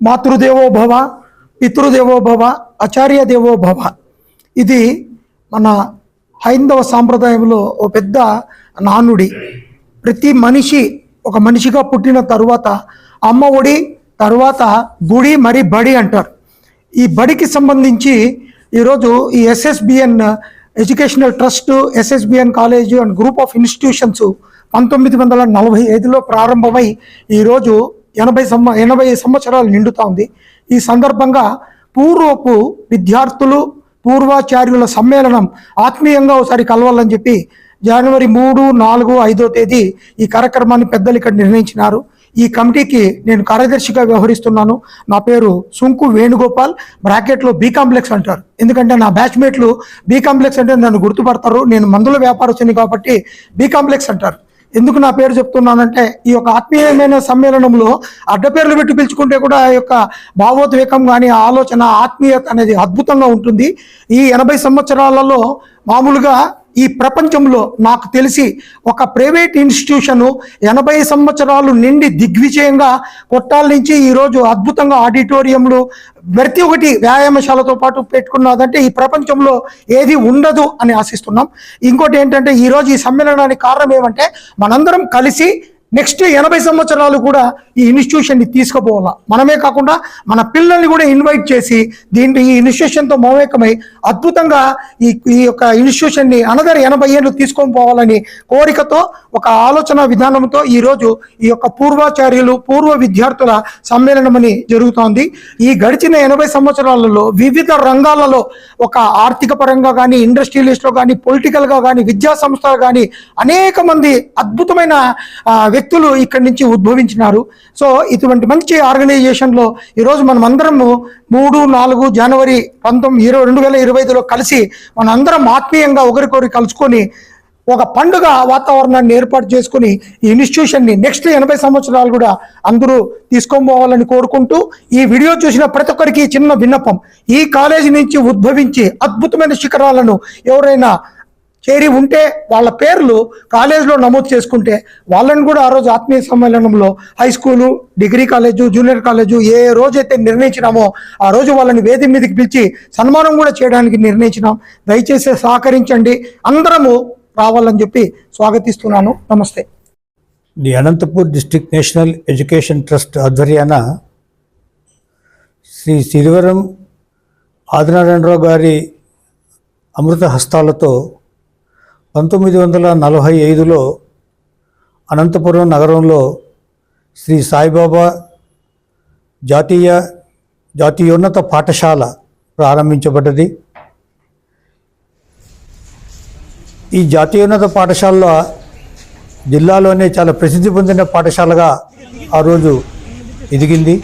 మాతృదేవో భవ పితృదేవో భవ ఆచార్య దేవో భవ. ఇది మన హైందవ సాంప్రదాయంలో ఓ పెద్ద నానుడి. ప్రతి మనిషి ఒక మనిషిగా పుట్టిన తరువాత అమ్మ ఒడి తర్వాత గుడి మరి బడి అంటారు. ఈ బడికి సంబంధించి ఈరోజు ఈ SSBN educational trust SSBN college and group of institutions పంతొమ్మిది వందల నలభై ఐదులో ప్రారంభమై ఈరోజు ఎనభై సంవ ఎనభై సంవత్సరాలు నిండుతా ఉంది. ఈ సందర్భంగా పూర్వపు విద్యార్థులు పూర్వాచార్యుల సమ్మేళనం ఆత్మీయంగా ఒకసారి కలవాలని చెప్పి జనవరి మూడు నాలుగు ఐదో తేదీ ఈ కార్యక్రమాన్ని పెద్దలు ఇక్కడ నిర్ణయించినారు. ఈ కమిటీకి నేను కార్యదర్శిగా వ్యవహరిస్తున్నాను. నా పేరు సుంకు వేణుగోపాల్ బ్రాకెట్లో బీ కాంప్లెక్స్ అంటారు. ఎందుకంటే నా బ్యాచ్మేట్లు బీ కాంప్లెక్స్ అంటే నన్ను గుర్తుపడతారు. నేను మందుల వ్యాపారస్తుని కాబట్టి బీ కాంప్లెక్స్ అంటారు. ఎందుకు నా పేరు చెప్తున్నానంటే ఈ యొక్క ఆత్మీయమైన సమ్మేళనంలో అడ్డపేర్లు పెట్టి పిలుచుకుంటే కూడా ఆ యొక్క భావోద్వేగం కానీ ఆలోచన ఆత్మీయత అనేది అద్భుతంగా ఉంటుంది. ఈ ఎనభై సంవత్సరాలలో మామూలుగా ఈ ప్రపంచంలో నాకు తెలిసి ఒక ప్రైవేట్ ఇన్స్టిట్యూషన్ ఎనభై సంవత్సరాలు నిండి దిగ్విజయంగా కొట్టాల నుంచి ఈరోజు అద్భుతంగా ఆడిటోరియంలు ప్రతి ఒకటి వ్యాయామశాలతో పాటు పెట్టుకున్నదంటే ఈ ప్రపంచంలో ఏది ఉండదు అని ఆశిస్తున్నాం. ఇంకోటి ఏంటంటే ఈరోజు ఈ సమ్మేళనానికి కారణం ఏమంటే మనందరం కలిసి నెక్స్ట్ ఎనభై సంవత్సరాలు కూడా ఈ ఇన్స్టిట్యూషన్ని తీసుకుపోవాలా? మనమే కాకుండా మన పిల్లల్ని కూడా ఇన్వైట్ చేసి దీంట్లో ఈ ఇన్స్టిట్యూషన్తో మమేకమై అద్భుతంగా ఈ ఈ యొక్క ఇన్స్టిట్యూషన్ని అనదర్ ఎనభై ఏళ్ళు తీసుకొని పోవాలని కోరికతో ఒక ఆలోచన విధానంతో ఈరోజు ఈ యొక్క పూర్వాచార్యులు పూర్వ విద్యార్థుల సమ్మేళనం అని జరుగుతోంది. ఈ గడిచిన ఎనభై సంవత్సరాలలో వివిధ రంగాలలో ఒక ఆర్థిక పరంగా కానీ ఇండస్ట్రియలిస్ట్లో కానీ పొలిటికల్గా కానీ విద్యా సంస్థలు కానీ అనేక మంది అద్భుతమైన ఆ, వ్యక్తులు ఇక్కడి నుంచి ఉద్భవించినారు. సో ఇటువంటి మంచి ఆర్గనైజేషన్లో ఈరోజు మనం అందరము మూడు నాలుగు జనవరి పంతొమ్మిది ఇరవై రెండు వేల ఇరవై ఐదులో కలిసి మన అందరం ఆత్మీయంగా ఒకరికొకరు కలుసుకొని ఒక పండుగ వాతావరణాన్ని ఏర్పాటు చేసుకుని ఈ ఇన్స్టిట్యూషన్ని నెక్స్ట్ ఎనభై సంవత్సరాలు కూడా అందరూ తీసుకొని పోవాలని కోరుకుంటూ ఈ వీడియో చూసిన ప్రతి ఒక్కరికి చిన్న విన్నపం. ఈ కాలేజీ నుంచి ఉద్భవించి అద్భుతమైన శిఖరాలను ఎవరైనా చేరి ఉంటే వాళ్ళ పేర్లు కాలేజీలో నమోదు చేసుకుంటే వాళ్ళని కూడా ఆ రోజు ఆత్మీయ సమ్మేళనంలో high school degree college junior college ఏ రోజైతే నిర్ణయించినామో ఆ రోజు వాళ్ళని వేది మీదకి పిలిచి సన్మానం కూడా చేయడానికి నిర్ణయించినాం. దయచేసి సహకరించండి. అందరము రావాలని చెప్పి స్వాగతిస్తున్నాను. నమస్తే. The Anantapur district national education trust ఆధ్వర్యాన Shri Sirivaram Adinarayana Rao గారి అమృత హస్తాలతో పంతొమ్మిది వందల నలభై ఐదులో అనంతపురం నగరంలో శ్రీ సాయిబాబా జాతీయ జాతీయోన్నత పాఠశాల ప్రారంభించబడ్డది. ఈ జాతీయోన్నత పాఠశాలలో జిల్లాలోనే చాలా ప్రసిద్ధి పొందిన పాఠశాలగా ఆ రోజు ఎదిగింది.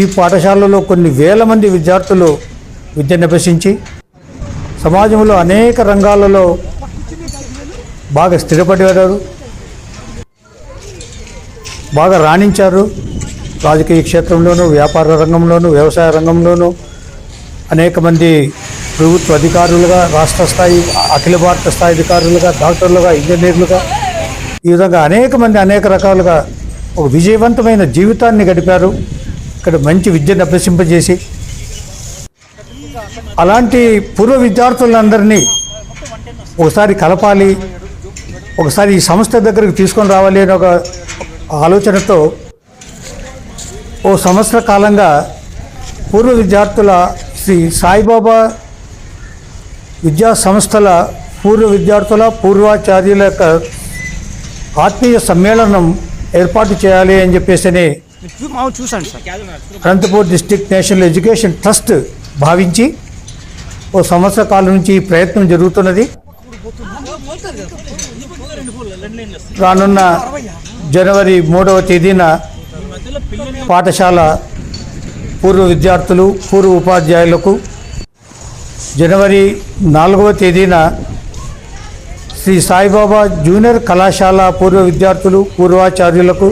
ఈ పాఠశాలలో కొన్ని వేల మంది విద్యార్థులు విద్యను అభ్యసించి సమాజంలో అనేక రంగాలలో బాగా స్థిరపడ్డారు బాగా రాణించారు. రాజకీయ క్షేత్రంలోనూ వ్యాపార రంగంలోనూ వ్యవసాయ రంగంలోనూ అనేక మంది ప్రభుత్వ అధికారులుగా రాష్ట్ర స్థాయి అఖిల భారత స్థాయి అధికారులుగా డాక్టర్లుగా ఇంజనీర్లుగా ఈ విధంగా అనేక మంది అనేక రకాలుగా ఒక విజయవంతమైన జీవితాన్ని గడిపారు. ఇక్కడ మంచి విద్యను అభ్యసింపజేసి అలాంటి పూర్వ విద్యార్థులందరినీ ఒకసారి కలపాలి ఒకసారి ఈ సంస్థ దగ్గరికి తీసుకొని రావాలి అనే ఒక ఆలోచనతో ఓ సంవత్సర కాలంగా పూర్వ విద్యార్థుల శ్రీ సాయిబాబా విద్యా సంస్థల పూర్వ విద్యార్థుల పూర్వాచార్యుల యొక్క ఆత్మీయ సమ్మేళనం ఏర్పాటు చేయాలి అని చెప్పేసి చూసాను sir. Anantapur district national education trust భావించి ఓ సంవత్సర కాలం నుంచి ఈ ప్రయత్నం జరుగుతున్నది. రానున్న జనవరి మూడవ తేదీన పాఠశాల పూర్వ విద్యార్థులు పూర్వ ఉపాధ్యాయులకు జనవరి నాలుగవ తేదీన శ్రీ సాయిబాబా జూనియర్ కళాశాల పూర్వ విద్యార్థులు పూర్వాచార్యులకు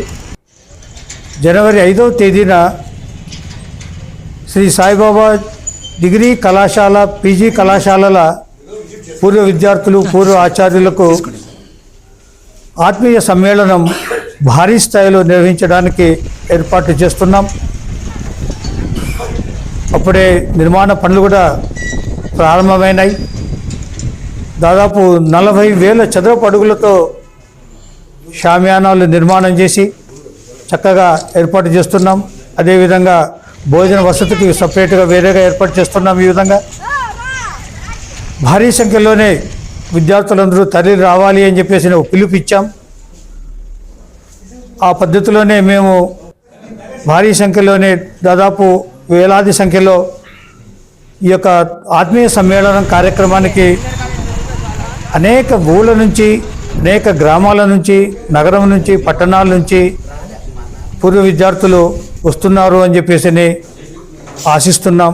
జనవరి ఐదవ తేదీన శ్రీ సాయిబాబా డిగ్రీ కళాశాల పీజీ కళాశాలల పూర్వ విద్యార్థులు పూర్వ ఆచార్యులకు ఆత్మీయ సమ్మేళనం భారీ స్థాయిలో నిర్వహించడానికి ఏర్పాటు చేస్తున్నాం. అప్పుడే నిర్మాణ పనులు కూడా ప్రారంభమైనాయి. దాదాపు నలభై వేల చదరపు అడుగులతో షామియానాలు నిర్మాణం చేసి చక్కగా ఏర్పాటు చేస్తున్నాం. అదేవిధంగా భోజన వసతికి సపరేట్గా వేరేగా ఏర్పాటు చేస్తున్నాం ఈ విధంగా. భారీ సంఖ్యలోనే విద్యార్థులందరూ తరలి రావాలి అని చెప్పేసి ఒక పిలుపు ఇచ్చాం. ఆ పద్ధతిలోనే మేము భారీ సంఖ్యలోనే దాదాపు వేలాది సంఖ్యలో ఈ యొక్క ఆత్మీయ సమ్మేళనం కార్యక్రమానికి అనేక ఊళ్ళ నుంచి అనేక గ్రామాల నుంచి నగరం నుంచి పట్టణాల నుంచి పూర్వ విద్యార్థులు వస్తున్నారు అని చెప్పేసి ఆశిస్తున్నాం.